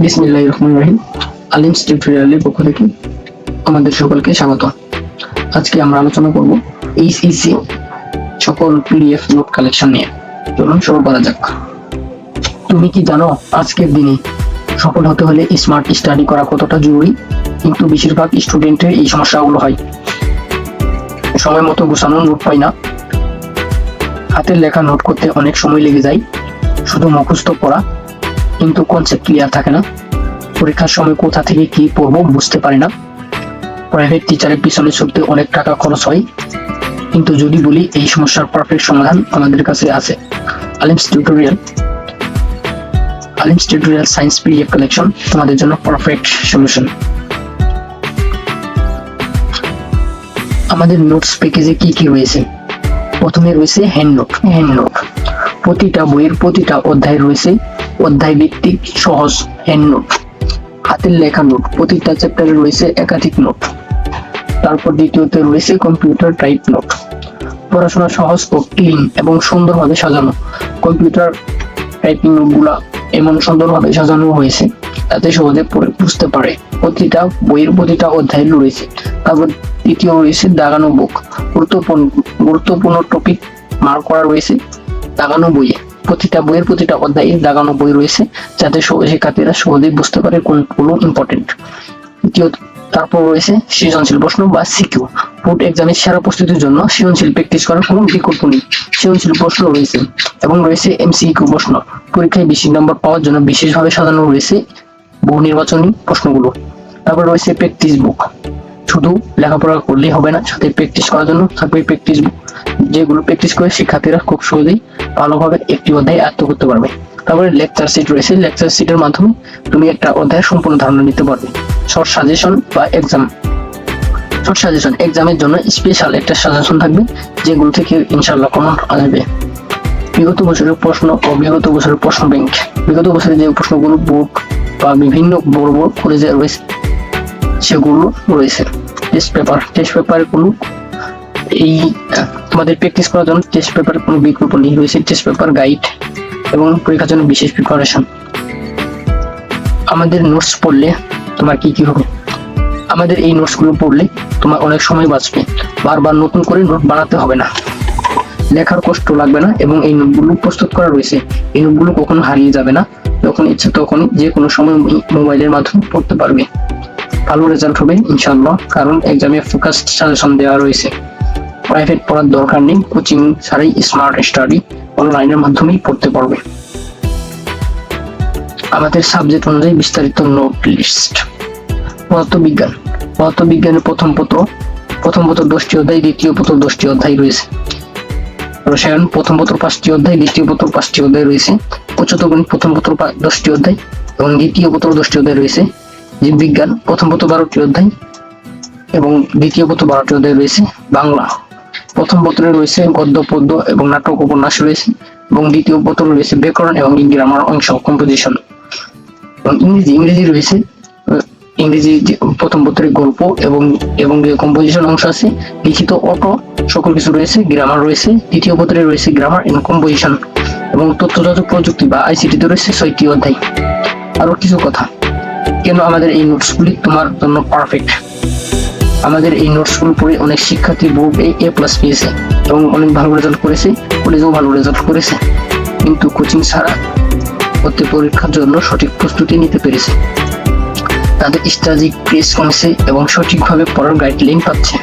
বিসমিল্লাহির রহমানির রহিম আলিম টিউটোরিয়ালের পক্ষ থেকে আমাদের সকলকে স্বাগত। আজকে আমরা আলোচনা করব এইচইসি সকল পিডিএফ নোট কালেকশন নিয়ে। চলুন শুরু করা যাক। তুমি কি জানো আজকের দিনে সফল হতে হলে স্মার্ট স্টাডি করা কতটা জরুরি? কিন্তু বেশিরভাগ স্টুডেন্টের এই সমস্যাগুলো হয়। সময় মতো গোছানো নোট পাই না। হাতের লেখা নোট করতে অনেক সময় লেগে যায়। শুধু মুখস্থ পড়া কিন্তু কনসেপ্ট ক্লিয়ার থাকে না। পরীক্ষার সময় কোথা থেকে কি পড়ব বুঝতে পারি না। প্রাইভেট টিচারের পিছনে ছুটতে অনেক টাকা খরচ হয়। কিন্তু যদি বলি এই সমস্যার পারফেক্ট সমাধান আমাদের কাছে আছে। Alim's tutorial Alim's tutorial science PDF collection তোমাদের জন্য পারফেক্ট সলিউশন আমাদের নোটস প্যাকেজে কি কি রয়েছে? প্রথমে রয়েছে হ্যান্ড নোট হ্যান্ড নোট প্রতিটা বইয়ের প্রতিটা অধ্যায় রয়েছে। অধ্যায় ভিত্তিক সহজ হ্যান্ড নোট হাতের লেখা নোট প্রতিটা চ্যাপ্টারে রয়েছে একাধিক নোট তারপর দ্বিতীয়তে রয়েছে কম্পিউটার টাইপ নোট পড়াশোনা সহজ ও ক্লিন এবং সুন্দরভাবে সাজানো। কম্পিউটার টাইপিং নোটগুলা এমন সুন্দরভাবে সাজানো হয়েছে তাতে সহজে পড়ে বুঝতে পারে। প্রতিটা বইয়ের প্রতিটা অধ্যায় রয়েছে। তারপর তৃতীয় রয়েছে দাগানো বুক গুরুত্বপূর্ণ গুরুত্বপূর্ণ টপিক মার্ক করা রয়েছে দাগানো বইয়ে। প্রতিটা বইয়ের প্রতিটা অধ্যায়ে লাগানো বই রয়েছে, যাতে শিক্ষার্থীরা সহজেই বুঝতে পারে কোনগুলো ইম্পর্টেন্ট তারপর রয়েছে সৃজনশীল প্রশ্ন বা সিকিউ। বোর্ড এক্সামের সেরা প্রস্তুতির জন্য সৃজনশীল প্র্যাকটিস করার কোনো বিকল্প নেই। সৃজনশীল প্রশ্ন রয়েছে এবং রয়েছে এমসিকিউ প্রশ্ন। পরীক্ষায় বেশি নম্বর পাওয়ার জন্য বিশেষভাবে সাজানো রয়েছে বহু নির্বাচনী প্রশ্নগুলো। তারপর রয়েছে প্র্যাকটিস বুক শুধু লেখাপড়া করলেই হবে না, সাথে প্র্যাকটিস করার জন্য থাকবে প্র্যাকটিস যেগুলো প্র্যাকটিস করে শিক্ষার্থীরা খুব সহজেই ভালোভাবে একটি অধ্যায় আয়ত্ত করতে পারবে। তারপরে লেকচার সিট রয়েছে। লেকচার সিটের মাধ্যমে তুমি একটা অধ্যায়ের সম্পূর্ণ ধারণা নিতে পারবে। শর্ট সাজেশন বা এক্সাম শর্ট সাজেশন এক্সামের জন্য স্পেশাল একটা সাজেশন থাকবে, যেগুলো থেকে ইনশাল্লাহ কমন আসবে বিগত বছরের প্রশ্ন ও বিগত বছরের প্রশ্ন ব্যাংক বিগত বছরের যে প্রশ্নগুলো বোর্ড বা বিভিন্ন বড় বড় কলেজে রয়েছে, সেগুলো রয়েছে। টেস্ট পেপার টেস্ট পেপারের কোনো এই আহ, তোমাদের প্র্যাকটিস করার জন্য টেস্ট পেপার কোনো বিকল্প নেই। রয়েছে টেস্ট পেপার গাইড এবং পরীক্ষার জন্য বিশেষ প্রিপারেশন আমাদের নোটস পড়লে তোমার কি কি হবে? আমাদের এই নোটসগুলো পড়লে তোমার অনেক সময় বাঁচবে। বারবার নতুন করে নোট বানাতে হবে না। লেখার কষ্ট লাগবে না এবং এই নোটগুলো প্রস্তুত করা রয়েছে। এই নোটগুলো কখনো হারিয়ে যাবে না। যখন ইচ্ছে তখন যে কোনো সময় মোবাইলের মাধ্যমে পড়তে পারবে। ভালো রেজাল্ট হবে, ইনশাআল্লাহ। কারণ এক্সামে ফোকাসড সাজেশন দেওয়া রয়েছে। প্রাইভেট পড়ার দরকার নেই কোচিং ছাড়াই স্মার্ট স্টাডি অনলাইনের মাধ্যমেই পড়তে পারবে। আমাদের সাবজেক্ট অনুযায়ী বিস্তারিত নোট লিস্ট পদার্থবিজ্ঞান পদার্থবিজ্ঞানের প্রথম পত্র প্রথম পত্র দশটি অধ্যায়, দ্বিতীয় পত্র দশটি অধ্যায় রয়েছে। রসায়ন, প্রথম পত্র পাঁচটি অধ্যায়, দ্বিতীয় পত্র পাঁচটি অধ্যায় রয়েছে। উচ্চতর প্রথম পত্র দশটি অধ্যায় এবং দ্বিতীয় পত্র দশটি অধ্যায় রয়েছে। জীববিজ্ঞান, প্রথম পত্র বারোটি অধ্যায় এবং দ্বিতীয় পত্র বারোটি অধ্যায় রয়েছে বাংলা। প্রথম পত্রে রয়েছে গদ্য, পদ্য এবং নাটক উপন্যাস রয়েছে এবং দ্বিতীয় পত্র রয়েছে ব্যাকরণ এবং গ্রামার অংশ কম্পোজিশন এবং ইংরেজি ইংরেজি রয়েছে ইংরেজি প্রথম পত্রে গল্প এবং এবং যে কম্পোজিশন অংশ আছে, লিখিত, অটো, সকল কিছু রয়েছে গ্রামার রয়েছে, দ্বিতীয় পত্রে রয়েছে গ্রামার এবং কম্পোজিশন এবং তথ্যযোগাযোগ প্রযুক্তি বা আইসিটিতে রয়েছে ছয়টি অধ্যায়। আরও কিছু কথা। কেন আমাদের এই নোটসগুলি তোমার জন্য পারফেক্ট আমাদের এই নোটসগুলো পড়ে অনেক শিক্ষার্থী বোর্ডে এ প্লাস পেয়েছে এবং অনেক ভালো রেজাল্ট করেছে কলেজেও ভালো রেজাল্ট করেছে। কিন্তু কোচিং ছাড়া প্রত্যেক পরীক্ষার জন্য সঠিক প্রস্তুতি নিতে পেরেছে। তাদের স্ট্র্যাটেজিক প্রেস কমছে এবং সঠিকভাবে পড়ার গাইডলাইন পাচ্ছে।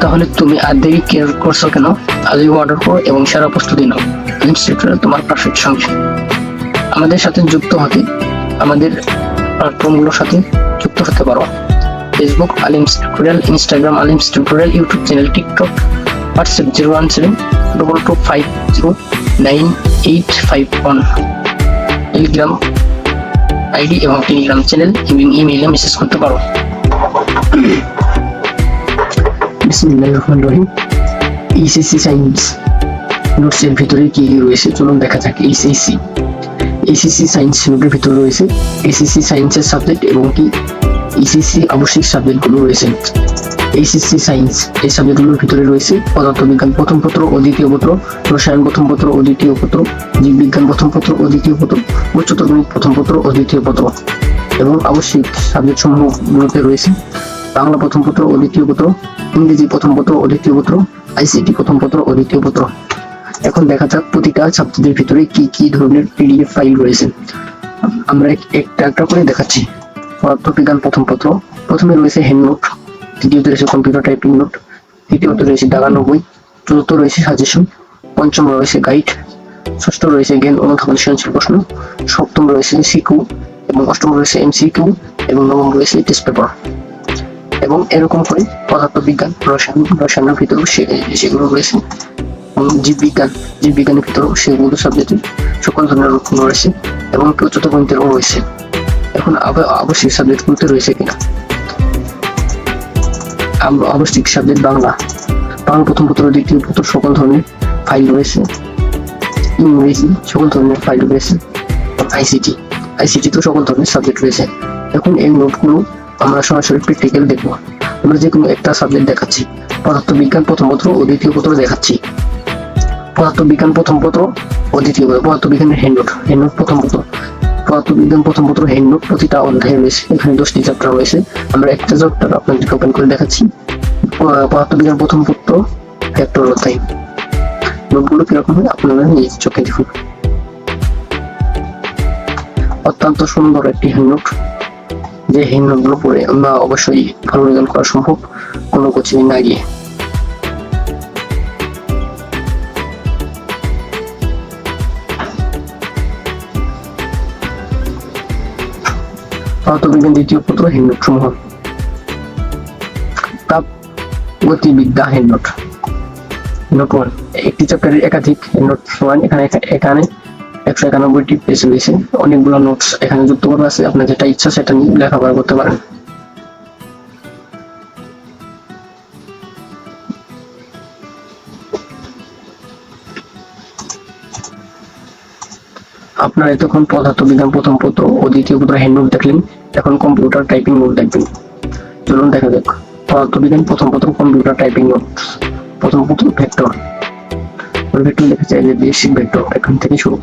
তাহলে তুমি আর দেরি কেয়ার করছ কেন? আজই অর্ডার করো এবং সেরা প্রস্তুতি নাও। ইনস্টিটিউটে তোমার পারফেক্ট সঙ্গে। আমাদের সাথে যুক্ত হতে আমাদের প্ল্যাটফর্মগুলোর সাথে যুক্ত হতে পারো Facebook Alim's tutorial Instagram Alim's tutorial YouTube channel TikTok WhatsApp zero one seven double two five zero nine eight five one Telegram ID এবং টেলিগ্রাম চ্যানেল এবং ইমেইলে মেসেজ করতে পারো রহিম ইসিসি সায়েন্স নোটসের ভিতরে কি কি রয়েছে? চলুন দেখা যাক। ইসিসি এসিসি সায়েন্স নোটের ভিতরে রয়েছে। এসিসি সায়েন্সের সাবজেক্ট এবং কি? ইসিসি আবশ্যিক সাবজেক্টগুলো রয়েছে। এইচএসসি সায়েন্স এই সাবজেক্টগুলোর ভিতরে রয়েছে পদার্থবিজ্ঞান প্রথম পত্র ও দ্বিতীয় পত্র, রসায়ন প্রথম পত্র ও দ্বিতীয় পত্র, জীববিজ্ঞান প্রথম পত্র ও দ্বিতীয় পত্র, উচ্চতর গণিত প্রথম পত্র ও দ্বিতীয় পত্র এবং আবশ্যিক সাবজেক্ট সমূহগুলোতে রয়েছে। বাংলা প্রথম পত্র ও দ্বিতীয় পত্র, ইংরেজি প্রথম পত্র ও দ্বিতীয় পত্র আইসিটি প্রথম পত্র ও দ্বিতীয় পত্র। এখন দেখা যাক প্রতিটা ছাত্রদের ভিতরে কি কি ধরনের পিডিএফ ফাইল রয়েছে। আমরা একটা একটা করে দেখাচ্ছি। পদার্থবিজ্ঞান প্রথম পত্র। প্রথমে রয়েছে হ্যান্ড নোট দ্বিতীয়তে রয়েছে কম্পিউটার টাইপিং নোট তৃতীয়তে রয়েছে দাগানো চতুর্থ রয়েছে সাজেশন পঞ্চম রয়েছে গাইড ষষ্ঠ রয়েছে জ্ঞান অনুধাবন সৃজনশীল প্রশ্ন, সপ্তম রয়েছে সিকিউ এবং অষ্টম রয়েছে এমসিকিউ এবং নবম রয়েছে টেস্ট পেপার এবং এরকম করে পদার্থবিজ্ঞান, রসায়ন, রসায়নের ভিতরেও সে- সেগুলো রয়েছে। জীববিজ্ঞান জীববিজ্ঞানের ভিতরেও সেগুলো সাবজেক্টের সকল ধরনের রূপ রয়েছে এবং উচ্চতর গণিতেরও রয়েছে। এখন আব- আবশ্যিক সাবজেক্টগুলোতে রয়েছে কিনা? আবশ্যিক সাবজেক্ট বাংলা। বাংলা প্রথম পত্র, দ্বিতীয় পত্র সকল ধরনের ফাইল রয়েছে। ইংরেজি সকল ধরনের ফাইল রয়েছে। আইসিটি আইসিটি তো সকল ধরনের সাবজেক্ট রয়েছে। এখন এই নোটগুলো আমরা সরাসরি প্র্যাকটিক্যাল দেখব। আমরা যে কোনো একটা সাবজেক্ট দেখাচ্ছি, পদার্থবিজ্ঞান প্রথম পত্র ও দ্বিতীয় পত্র দেখাচ্ছি। পদার্থবিজ্ঞান প্রথম পত্র ও দ্বিতীয় পত্র পদার্থবিজ্ঞানের হ্যান্ডনোট হ্যান্ডনোট প্রথম পত্র। পদার্থবিজ্ঞান প্রথম পত্র হ্যান্ডনোট প্রতিটা অধ্যায় রয়েছে। এখানে দশটি চ্যাপ্টার রয়েছে। আমরা একটা চ্যাপ্টার আপনাদেরকে ওপেন করে দেখাচ্ছি। পদার্থবিজ্ঞান প্রথম পত্র ফ্যাক্টর অধ্যায়। নোটগুলো কীরকম হয় আপনারা নিজ চোখে দেখুন। অত্যন্ত সুন্দর একটি হ্যান্ডনোট যে হ্যান্ডনোটগুলো পড়ে আমরা অবশ্যই ভালো রেজাল্ট করা সম্ভব। কোনো কোচিং না গিয়ে। পদার্থবিজ্ঞান দ্বিতীয় পত্র হ্যান্ডনোট সমূহ তাপ গতিবিদ্যা হ্যান্ডনোট নোট ওয়ান একটি চ্যাপ্টারের একাধিক নোট সমান, এখানে এখানে একশো একানব্বইটি পেজ রয়েছে। অনেকগুলো নোটস এখানে যুক্ত করা আছে। আপনার যেটা ইচ্ছা সেটা নিয়ে লেখাপড়া করতে পারেন। আপনারা এতক্ষণ পদার্থবিজ্ঞান প্রথম পত্র ও দ্বিতীয় পত্র হ্যান্ড নোট দেখলেন এখন কম্পিউটার টাইপিং নোট দেখবেন। চলুন দেখা যাক। পদার্থবিজ্ঞান প্রথম পত্র কম্পিউটার টাইপিং নোট প্রথম পত্র ভেক্টর ভেক্টর লেখা যায় যে বেসিক ভেক্টর এখান থেকে শুরু।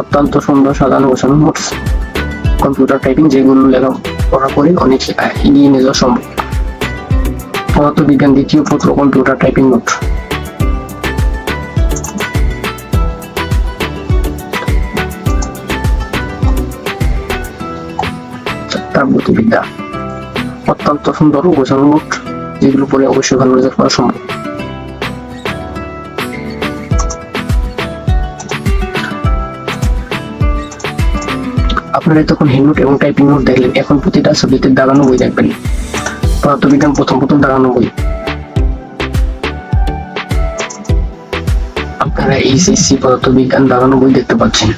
অত্যন্ত সুন্দর সাজানো গোছানো নোটস কম্পিউটার টাইপিং যেগুলো লেখা, পড়া করে অনেক এগিয়ে নিয়ে যাওয়া সম্ভব। পদার্থবিজ্ঞান দ্বিতীয় পত্র কম্পিউটার টাইপিং নোট গতিবিদ্যা অত্যন্ত সুন্দর গোছানো নোট, যেগুলো পড়ে অবশ্যই ভালো রেজাল্ট করা সম্ভব। আপনারা তখন হিন্ডনোট এবং টাইপিং নোট দেখলেন, এখন প্রতিটা সাবজেক্টের দাঁড়ানো বই দেখবেন। পদার্থবিজ্ঞান প্রথম প্রথম দাঁড়ানো বই। আপনারা এইচএসসি পদার্থবিজ্ঞান দাঁড়ানো বই দেখতে পাচ্ছেন।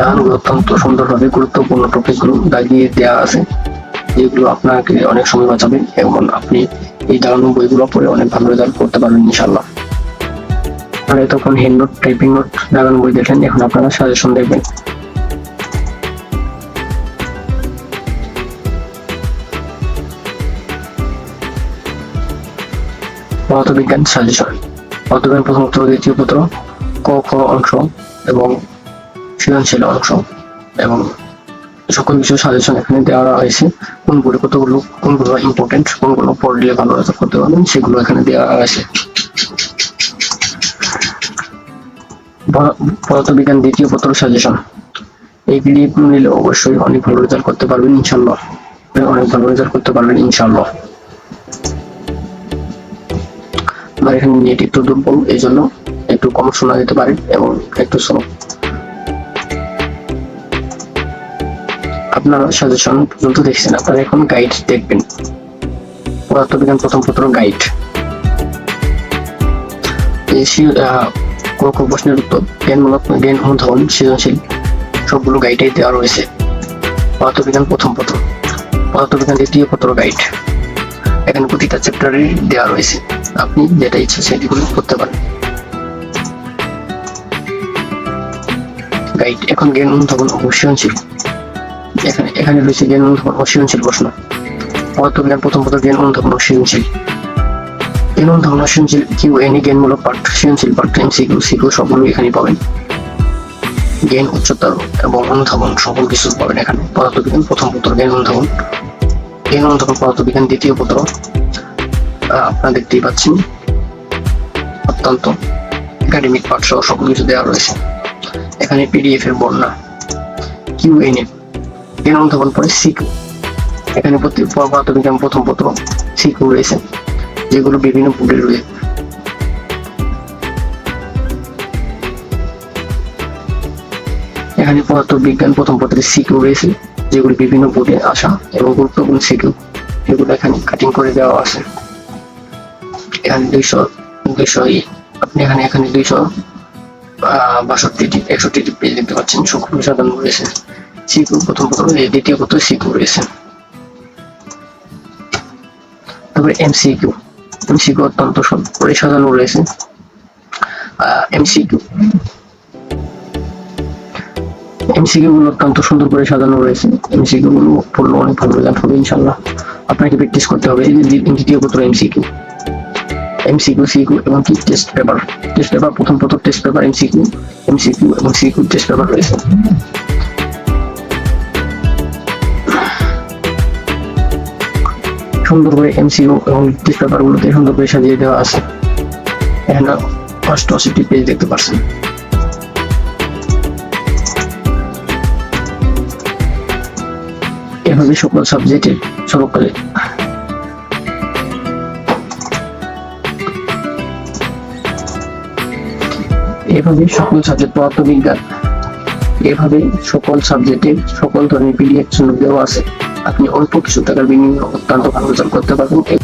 বই অত্যন্ত সুন্দরভাবে গুরুত্বপূর্ণ টপিকগুলো দাগিয়ে দেওয়া আছে, যেগুলো আপনাকে অনেক সময় বাঁচাবে এবং আপনি এই দাঁড়ানো বইগুলো পড়ে অনেক ভালো রেজাল্ট করতে পারবেন ইনশাল্লাহ আপনারা তখন হ্যান্ড নোট টাইপিং নোট দাঁড়ানো বই দেখেন, এখন আপনারা সাজেশন দেখবেন। পদার্থবিজ্ঞান সাজেশন পদার্থবিজ্ঞান প্রথম পত্র দ্বিতীয় পত্র, ক, খ অংশ এবং সৃজনশীল অংশ এবং সকল বিষয় সাজেশন এখানে দেওয়া হয়েছে কোনগুলো কতগুলো, কোনগুলো ইম্পর্টেন্ট কোনগুলো পড়লে ভালো রেজাল্ট করতে পারবেন, সেগুলো এখানে দেওয়া প- পদার্থবিজ্ঞান দ্বিতীয় পত্র সাজেশন এইগুলি নিলে অবশ্যই অনেক ভালো রেজাল্ট করতে পারবেন ইনশাল্লাহ অনেক ভালো রেজাল্ট করতে পারবেন ইনশাল্লাহ আমার এখানে নেট একটু দুর্বল এই জন্য একটু কম শোনা যেতে পারে এবং একটু স্লো আপনারা সাজেশন পর্যন্ত দেখছেন, আপনারা এখন গাইড দেখবেন। পদার্থবিজ্ঞান প্রথম পত্র গাইড কোন কোন প্রশ্নের উত্তর, জ্ঞানমূলক জ্ঞান অনুধাবন সৃজনশীল, সবগুলো গাইডে দেওয়া রয়েছে। পদার্থবিজ্ঞান প্রথম পত্র। পদার্থবিজ্ঞান দ্বিতীয় পত্র গাইড এখানে প্রতিটা চ্যাপ্টারে দেওয়া রয়েছে। আপনি যেটা ইচ্ছা সেগুলো করতে পারেন। গাইড এখন জ্ঞান অনুধাবন ও সৃজনশীল এখানে রয়েছে জ্ঞান অনুধাবন ও সৃজনশীল প্রশ্ন। পদার্থবিজ্ঞান প্রথম পত্র জ্ঞান অনুধাবন ও সৃজনশীল জ্ঞান অনুধাবন ও সৃজনশীল কিউ, এনি জ্ঞানমূলক পাঠ সৃজনশীল পাঠ এমসিকিউ সিকিউ সবগুলো এখানে পাবেন। জ্ঞান উচ্চতর এবং অনুধাবন সকল কিছু পাবেন এখানে। পদার্থবিজ্ঞান, প্রথম পত্র জ্ঞান অনুধাবন জ্ঞান অনুধাবন পদার্থবিজ্ঞান, দ্বিতীয় পত্র আপনারা দেখতেই পাচ্ছেন। অত্যন্ত একাডেমিক পাঠ সহ সকল কিছু দেওয়া রয়েছে। এখানে পিডিএফ এর বর্ণনা। কিউ, এন এ পরে এখানে প্রতি পদার্থবিজ্ঞান প্রথম পত্র সিকিউ রয়েছে, যেগুলো বিভিন্ন বোর্ডে রয়েছে। এখানে পদার্থ বিজ্ঞান প্রথম পত্রের সিকিউ রয়েছে, যেগুলি বিভিন্ন বোর্ডে আসা এবং গুরুত্বপূর্ণ সিকিউ এগুলো এখানে কাটিং করে দেওয়া আছে। এখানে দুইশো দুইশো আপনি এখানে এখানে দুইশো বাষট্টি একষট্টি পেজ দেখতে পাচ্ছেন শুক্র সাজানো রয়েছে। সিকিউ প্রথম পত্র এই দ্বিতীয় পত্র সিকিউ রয়েছে তারপরে এমসিকিউ এমসিকিউ অত্যন্ত করে সাজানো রয়েছে এমসিকিউ এমসিকিউ গুলো অত্যন্ত সুন্দর করে সাজানো রয়েছে এমসিকিউ গুলো পড়লে অনেক ভালো রেজাল্ট হবে ইনশাল্লাহ আপনাকে প্র্যাকটিস করতে হবে এই যে দ্বি- দ্বিতীয় পত্র এমসিকিউ এমসিকিউ সিকিউ এবং কি টেস্ট পেপার টেস্ট পেপার প্রথম পত্র টেস্ট পেপার এমসিকিউ এমসিকিউ এবং সিকিউ টেস্ট পেপার রয়েছে সুন্দর করে এমসিকিউ এবং টেস্ট পেপার গুলোতে সুন্দর করে সাজিয়ে দেওয়া আছে। এখানে অষ্টআশিটি পেজ দেখতে পাচ্ছেন। এভাবে সকল সাবজেক্টে সর্বকালে। এভাবে সকল সাবজেক্ট পদার্থবিজ্ঞান এভাবে সকল সাবজেক্টে সকল ধরনের পিডিএফ দেওয়া আছে। আপনি অল্প কিছু টাকার বিনিময়ে অত্যন্ত ভালো রেজাল্ট করতে পারবেন